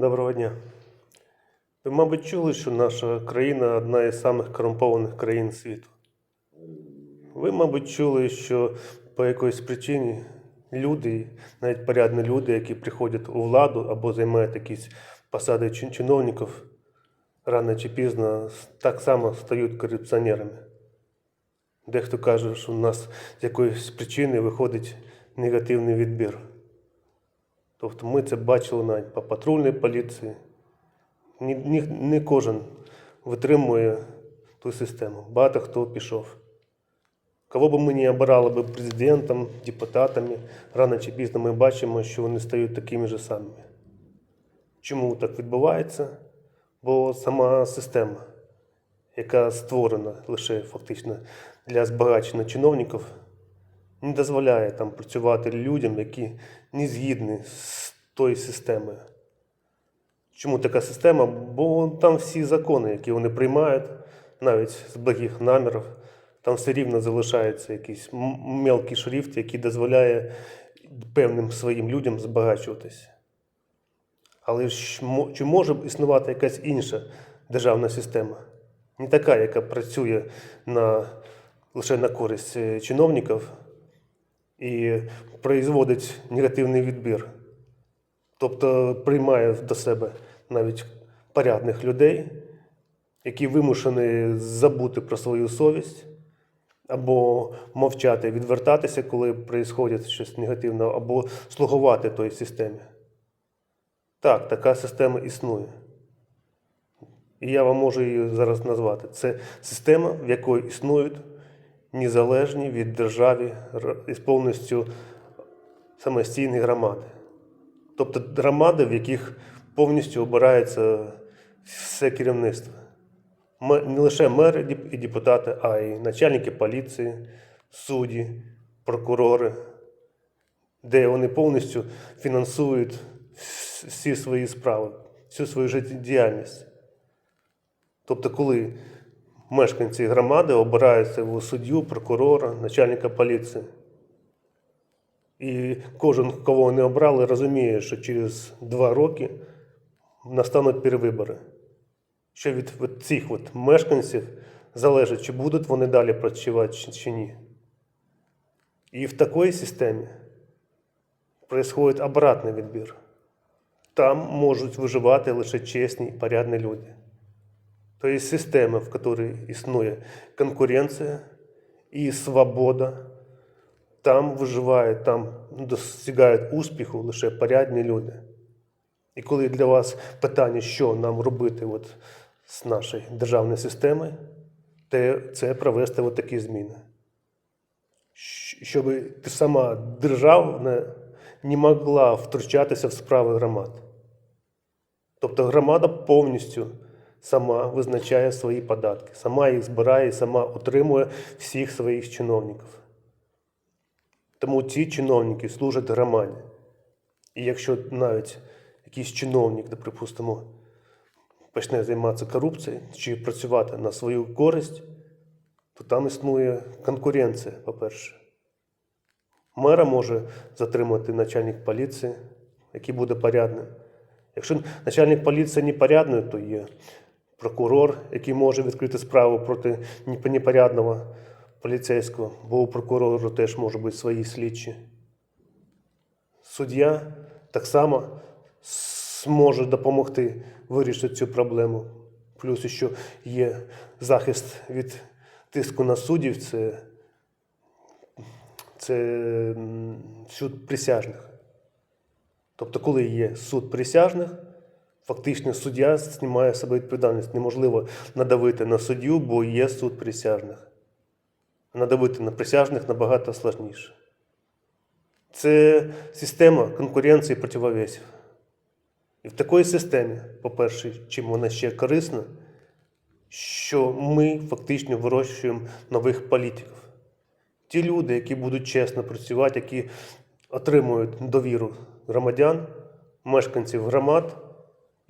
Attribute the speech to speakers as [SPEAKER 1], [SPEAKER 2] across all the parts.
[SPEAKER 1] Доброго дня. Ви, мабуть, чули, що наша країна одна із самих корумпованих країн світу. Ви, мабуть, чули, що по якоїсь причині люди, навіть порядні люди, які приходять у владу або займають якісь посади чиновників, рано чи пізно так само стають корупціонерами. Дехто каже, що у нас з якоїсь причини виходить негативний відбір. Тобто ми це бачили навіть по патрульній поліції. Ні, ні, не кожен витримує ту систему. Багато хто пішов. Кого б ми не обирали би президентом, депутатами, рано чи пізно ми бачимо, що вони стають такими ж самими. Чому так відбувається? Бо сама система, яка створена лише фактично для збагачення чиновників, не дозволяє там працювати людям, які не згідні з тою системою. Чому така система? Бо там всі закони, які вони приймають, навіть з благих намірів, там все рівно залишається якийсь мелкий шрифт, який дозволяє певним своїм людям збагачуватись. Але ж чи може існувати якась інша державна система? Не така, яка працює на, лише на користь е, чиновників і производить негативний відбір. Тобто приймає до себе навіть порядних людей, які вимушені забути про свою совість, або мовчати, відвертатися, коли відбувається щось негативне, або слугувати той системі. Так, така система існує. І я вам можу її зараз назвати. Це система, в якої існують незалежні від держави із повністю самостійні громади. Тобто громади, в яких повністю обирається все керівництво. Не лише мери і депутати, а й начальники поліції, судді, прокурори, де вони повністю фінансують всі свої справи, всю свою життєдіяльність. Тобто, коли мешканці громади обираються в суддю, прокурора, начальника поліції. І кожен, кого вони обрали, розуміє, що через два роки настануть перевибори. Що від, від цих от мешканців залежить, чи будуть вони далі працювати чи ні. І в такій системі відбувається обратний відбір. Там можуть виживати лише чесні і порядні люди. Тобто система, в якій існує конкуренція і свобода, там виживають, там досягають успіху лише порядні люди. І коли для вас питання, що нам робити от з нашою державною системою, то це провести от такі зміни. Щоб сама держава не могла втручатися в справи громад. Тобто громада повністю сама визначає свої податки, сама їх збирає і сама отримує всіх своїх чиновників. Тому ці чиновники служать громаді. І якщо навіть якийсь чиновник, припустимо, почне займатися корупцією чи працювати на свою користь, то там існує конкуренція, по-перше. Мера може затримати начальник поліції, який буде порядним. Якщо начальник поліції непорядний, то є прокурор, який може відкрити справу проти непорядного поліцейського, бо у прокурора теж можуть бути свої слідчі. Суддя так само зможе допомогти вирішити цю проблему. Плюс ще є захист від тиску на суддів, це, це суд присяжних. Тобто, коли є суд присяжних, фактично суддя знімає себе відповідальність. Неможливо надавити на суддю, бо є суд присяжних. Надавити на присяжних набагато складніше. Це система конкуренції противовесів. І в такій системі, по-перше, чим вона ще корисна, що ми фактично вирощуємо нових політиків. Ті люди, які будуть чесно працювати, які отримують довіру громадян, мешканців громад,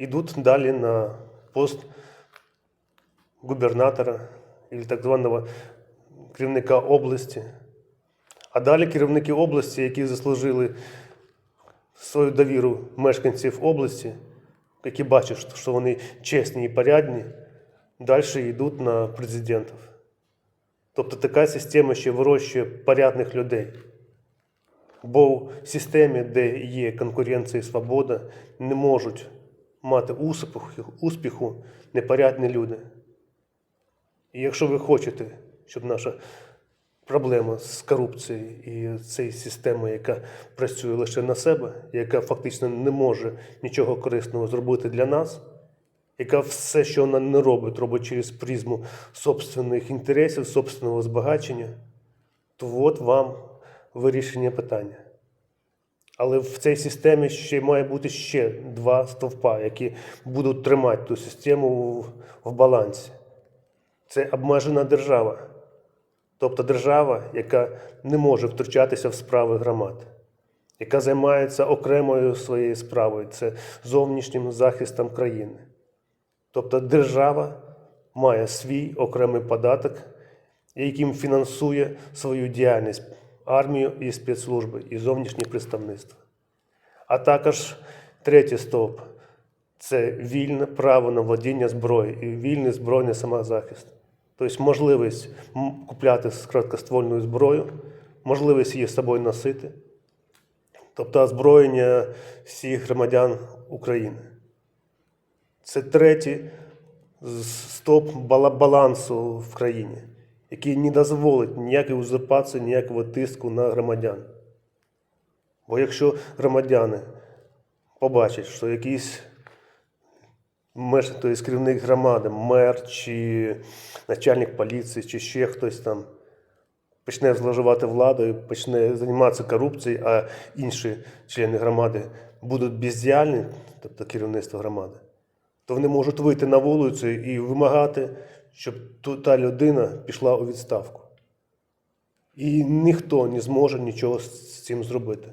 [SPEAKER 1] йдуть далі на пост губернатора і так званого керівника області. А далі керівники області, які заслужили свою довіру мешканців області, які бачать, що вони чесні і порядні, далі йдуть на президентів. Тобто така система ще вирощує порядних людей. Бо в системі, де є конкуренція і свобода, не можуть мати успіху, успіху непорядні люди. І якщо ви хочете, щоб наша проблема з корупцією і цією системою, яка працює лише на себе, яка фактично не може нічого корисного зробити для нас, яка все, що вона не робить, робить через призму собственних інтересів, собственного збагачення, то от вам вирішення питання. Але в цій системі ще має бути ще два стовпа, які будуть тримати ту систему в, балансі. Це обмежена держава. Тобто держава, яка не може втручатися в справи громад, яка займається окремою своєю справою, це зовнішнім захистом країни. Тобто держава має свій окремий податок, яким фінансує свою діяльність армію і спецслужби, і зовнішнє представництво. А також третій стовп це вільне право на владіння зброєю і вільний збройний самозахист. Тобто можливість купляти короткоствольну зброю, можливість її з собою носити, тобто озброєння всіх громадян України. Це третій стоп балансу в країні, який не дозволить ніякої узурпації, ніякого тиску на громадян. Бо якщо громадяни побачать, що якийсь тобто керівник громади, мер чи начальник поліції, чи ще хтось там почне зловживати владою, почне займатися корупцією, а інші члени громади будуть бездіяльні, тобто керівництво громади, то вони можуть вийти на вулицю і вимагати, щоб та людина пішла у відставку. І ніхто не зможе нічого з цим зробити.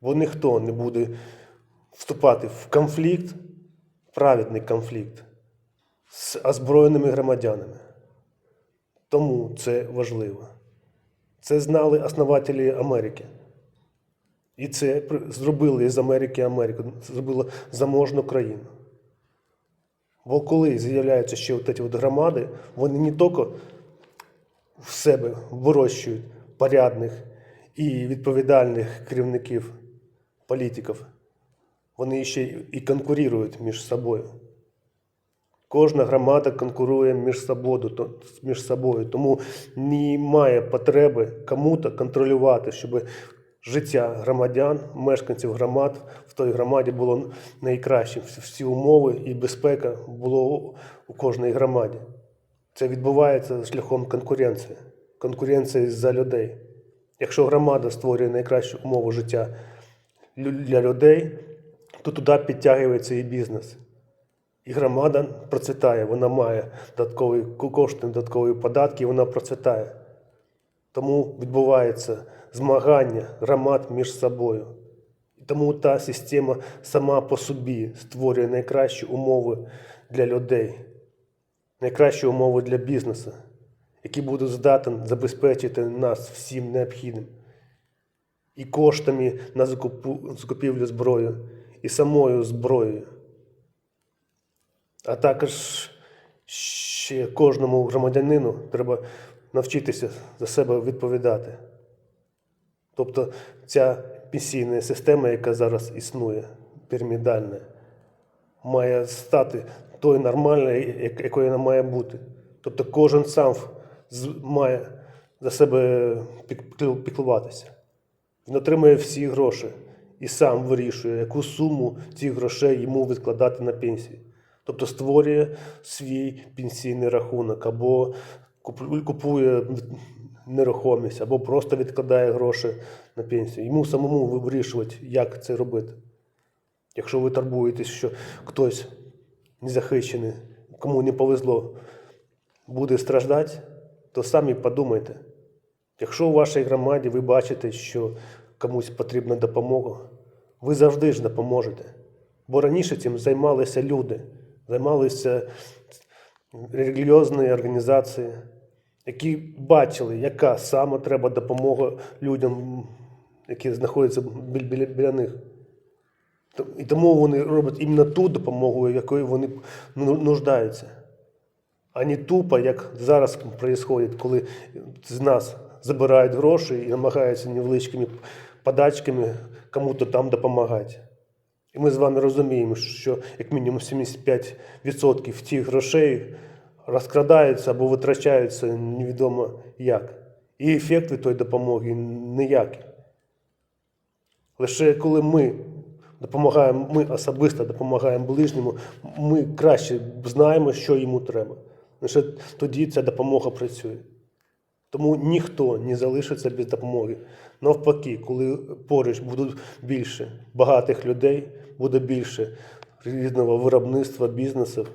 [SPEAKER 1] Бо ніхто не буде вступати в конфлікт, праведний конфлікт з озброєними громадянами. Тому це важливо. Це знали основателі Америки. І це зробили з Америки Америку, зробило заможну країну. Бо коли з'являються ще от ці от громади, вони не тільки в себе вирощують порядних і відповідальних керівників, політиків, вони ще і конкурують між собою. Кожна громада конкурує між собою, то- між собою, тому немає потреби кому-то контролювати, щоб життя громадян, мешканців громад в той громаді було найкращим. Всі- умови і безпека було у кожній громаді. Це відбувається шляхом конкуренції. Конкуренції за людей. Якщо громада створює найкращі умови життя для людей, то туди підтягується і бізнес. І громада процвітає, вона має додаткові кошти, додаткові податки, вона процвітає. Тому відбувається змагання громад між собою. І Тому та система сама по собі створює найкращі умови для людей, найкращі умови для бізнесу, які будуть здатні забезпечити нас всім необхідним. І коштами на закупівлю зброї, і самою зброєю. А також ще кожному громадянину треба навчитися за себе відповідати. Тобто ця пенсійна система, яка зараз існує, пірамідальна, має стати тою нормальною, якою вона має бути. Тобто кожен сам має за себе піклуватися. Він отримує всі гроші і сам вирішує, яку суму цих грошей йому відкладати на пенсію. Тобто створює свій пенсійний рахунок або купує нерухомість, або просто відкладає гроші на пенсію. Йому самому вирішувати, як це робити. Якщо ви турбуєтесь, що хтось незахищений, кому не повезло, буде страждати, то самі подумайте. Якщо у вашій громаді ви бачите, що комусь потрібна допомога, ви завжди ж допоможете. Бо раніше цим займалися люди, займалися релігіозні організації, які бачили, яка саме треба допомога людям, які знаходяться біля, біля, біля них. І тому вони роблять іменно ту допомогу, якою вони ну- нуждаються. А не тупо, як зараз відбувається, коли з нас забирають гроші і намагаються невеличкими подачками кому-то там допомагати. І ми з вами розуміємо, що як мінімум 75% тих грошей розкрадаються або витрачаються невідомо як. І ефект від тої допомоги ніякий. Лише коли ми допомагаємо, ми особисто допомагаємо ближньому, ми краще знаємо, що йому треба. Лише тоді ця допомога працює. Тому ніхто не залишиться без допомоги. Навпаки, коли поруч буде більше багатих людей, буде більше різного виробництва, бізнесів,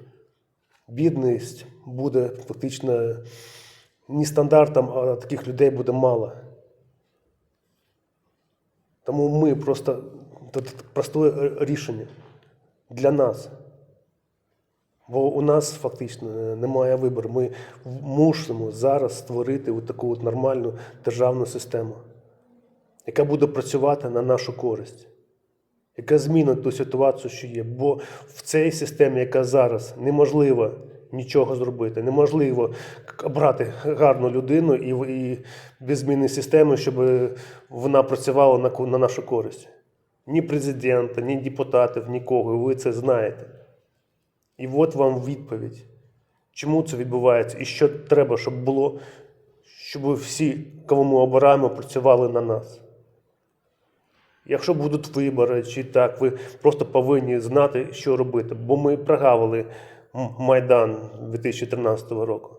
[SPEAKER 1] бідність буде фактично не стандартом, а таких людей буде мало. Тому ми просто це просте рішення для нас. Бо у нас фактично немає вибору. Ми мусимо зараз створити таку нормальну державну систему, яка буде працювати на нашу користь, яка змінить ту ситуацію, що є. Бо в цій системі, яка зараз, неможливо нічого зробити, неможливо обрати гарну людину і, і без зміни системи, щоб вона працювала на, на нашу користь. Ні президента, ні депутатів, нікого. Ви це знаєте. І от вам відповідь. Чому це відбувається і що треба, щоб було, щоб всі, кого ми обираємо, працювали на нас. Якщо будуть вибори чи так, ви просто повинні знати, що робити. Бо ми прогавили Майдан 2013 року.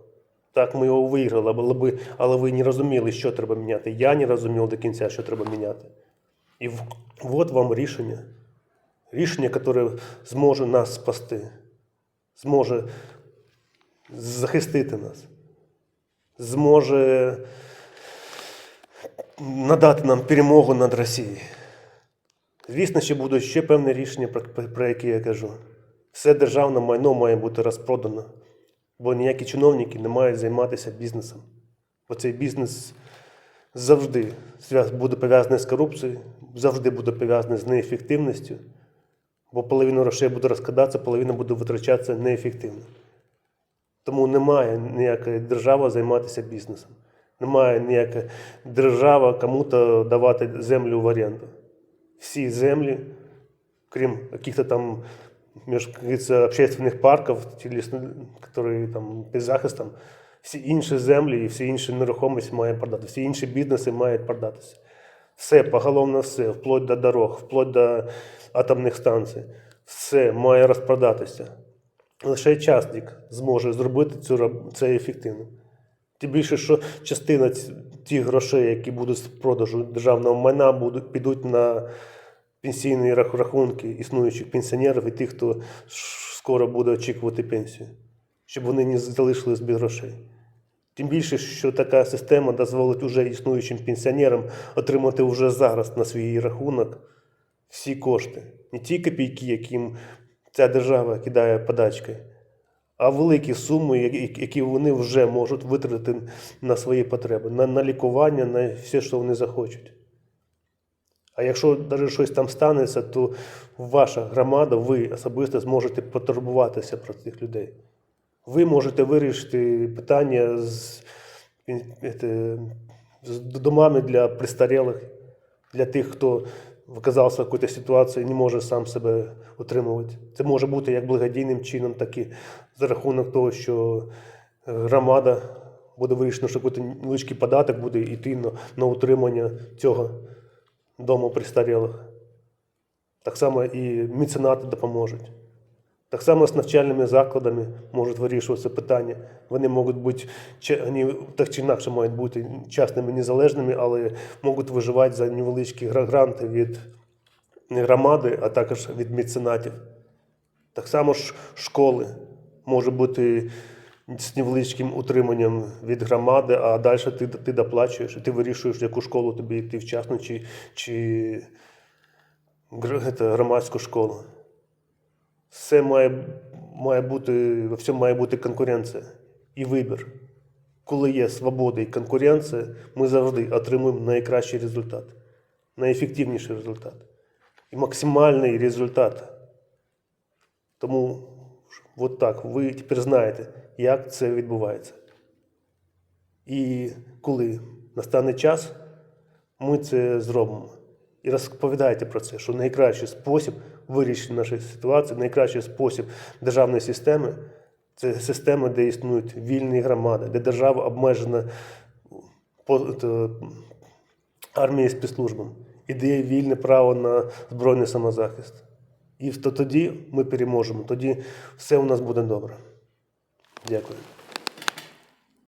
[SPEAKER 1] Так, ми його виграли, але ви, але ви не розуміли, що треба міняти. Я не розумів до кінця, що треба міняти. І от вам рішення. Рішення, яке зможе нас спасти, зможе захистити нас, зможе надати нам перемогу над Росією. Звісно, ще будуть ще певні рішення, про, які я кажу. Все державне майно має бути розпродано, бо ніякі чиновники не мають займатися бізнесом. Бо цей бізнес завжди буде пов'язаний з корупцією, завжди буде пов'язаний з неефективністю, бо половина грошей буде розкрадатися, половина буде витрачатися неефективно. Тому немає ніякої держави займатися бізнесом. Немає ніяка держава кому-то давати землю в оренду. Всі землі, крім яких-то там общественних парків, які там під захистом, всі інші землі і всі інші нерухомості мають продати, всі інші бізнеси мають продатися. Все, поголовно все, вплоть до дорог, вплоть до атомних станцій, все має розпродатися. Лише частник зможе зробити цю це ефективно. Тим більше, що частина тих грошей, які будуть з продажу державного майна, будуть, підуть на пенсійні рахунки існуючих пенсіонерів і тих, хто скоро буде очікувати пенсію, щоб вони не залишились без грошей. Тим більше, що така система дозволить уже існуючим пенсіонерам отримати вже зараз на свій рахунок всі кошти, не ті копійки, яким ця держава кидає подачкою, а великі суми, які- вони вже можуть витратити на свої потреби, на, на лікування, на все, що вони захочуть. А якщо навіть щось там станеться, то ваша громада, ви особисто зможете потурбуватися про цих людей. Ви можете вирішити питання з, з домами для престарілих, для тих, хто оказався в якійсь ситуації і не може сам себе утримувати. Це може бути як благодійним чином, так і за рахунок того, що е, громада буде вирішено, що якийсь невеличкий податок буде йти на, на утримання цього дому престарілих. Так само і меценати допоможуть. Так само з навчальними закладами можуть вирішуватися питання. Вони можуть бути вони так чи інакше мають бути частними незалежними, але можуть виживати за невеличкі гранти від громади, а також від меценатів. Так само ж школи може бути з невеличким утриманням від громади, а далі ти, ти доплачуєш, ти вирішуєш, в яку школу тобі йти в частну чи, чи громадську школу. Все має, має бути, во всьому має бути конкуренція і вибір. Коли є свобода і конкуренція, ми завжди отримуємо найкращий результат, найефективніший результат. і максимальний результат. Тому от так, ви тепер знаєте, як це відбувається. І коли настане час, ми це зробимо. І розповідайте про це, що найкращий спосіб вирішення нашої ситуації, найкращий спосіб державної системи це система, де існують вільні громади, де держава обмежена армією спецслужбами, і де є вільне право на збройний самозахист. І то тоді ми переможемо, тоді все у нас буде добре. Дякую.